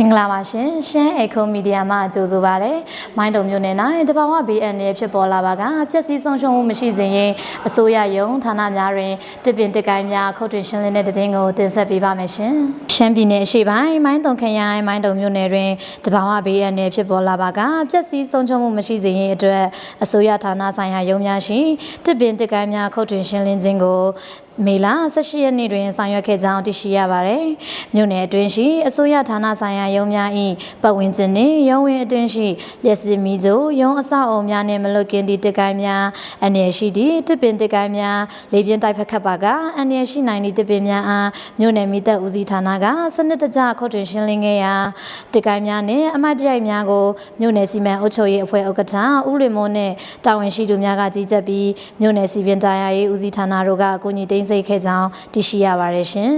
င်္ဂလာပါရှင်ရှမ်းအေခုံမီဒီယာမှကြိုဆိုပါရစေ။မိုင်းတုံမျိုးနယ်၌တဘာဝ BN ရဲ့ဖြစ်ပေါ်လာပါကပျက်စီးဆုံးရှုံးမှုမရှိစေရင်အစိုးရယုံဌာနများတွင်တစ်ပင်တစ်ကိုင်းများခုတ်ထွင်ရှင်းလင်းတဲ့တဲ့င်းကိုတင်ဆက်ပေးပါမယ်ရှင်။ရှမ်းပြည်နယ်အရှေ့ပိုင်းမိုင်းတုံခရိုင်မိုင်းတုံမျိုးနယ်တွင်တဘာဝ BN ရဲ့ဖြစ်ပေါ်လာပါကပျက်စီးဆုံးရှုံးမှုမရှိစေရင်အတွက်အစိုးရဌာနဆိုင်ရာယုံများရှိတစ်ပင်တစ်ကိုင်းများခုတ်ထွင်ရှင်းလင်းခြင်းကိုမေလ18ရက်နေ့တွင်ဆောင်ရွက်ခဲ့ကြောင်းသိရှိရပါတယ်။မြို့နယ်အတွင်းရှိအစိုးရဌာနဆိုင်ရာရုံးများ၏ပတ်ဝန်းကျင်နှင့်ရုံးဝင်းအတွင်းရှိလျက်စစ်မီးချိုရုံးအဆောက်အုံများနှင့်မလွတ်ကင်းသည့်တစ်ကိုင်းများအနေရှိသည့်တစ်ပင်တစ်ကိုင်းများလေပြင်းတိုက်ဖက်ခတ်ပါကအနေရှိနိုင်သည့်တစ်ပင်များအားမြို့နယ်မိသက်ဦးစီးဌာနကစနစ်တကျခုတ်ထွင်ရှင်းလင်းခဲ့ရာတစ်ကိုင်းများနှင့်အမတ်တရိုက်များကိုမြို့နယ်စီမံအုပ်ချုပ်ရေးအဖွဲ့ဥက္ကဋ္ဌဦးလွင်မိုးနှင့်တာဝန်ရှိသူများကကြီးကြပ်ပြီးမြို့နယ်စီပင်တရားရေးဦးစီးဌာနတို့ကအကူအညီတင်ဆက်ခဲ့ကြောင်းသိရှိရပါတယ်ရှင်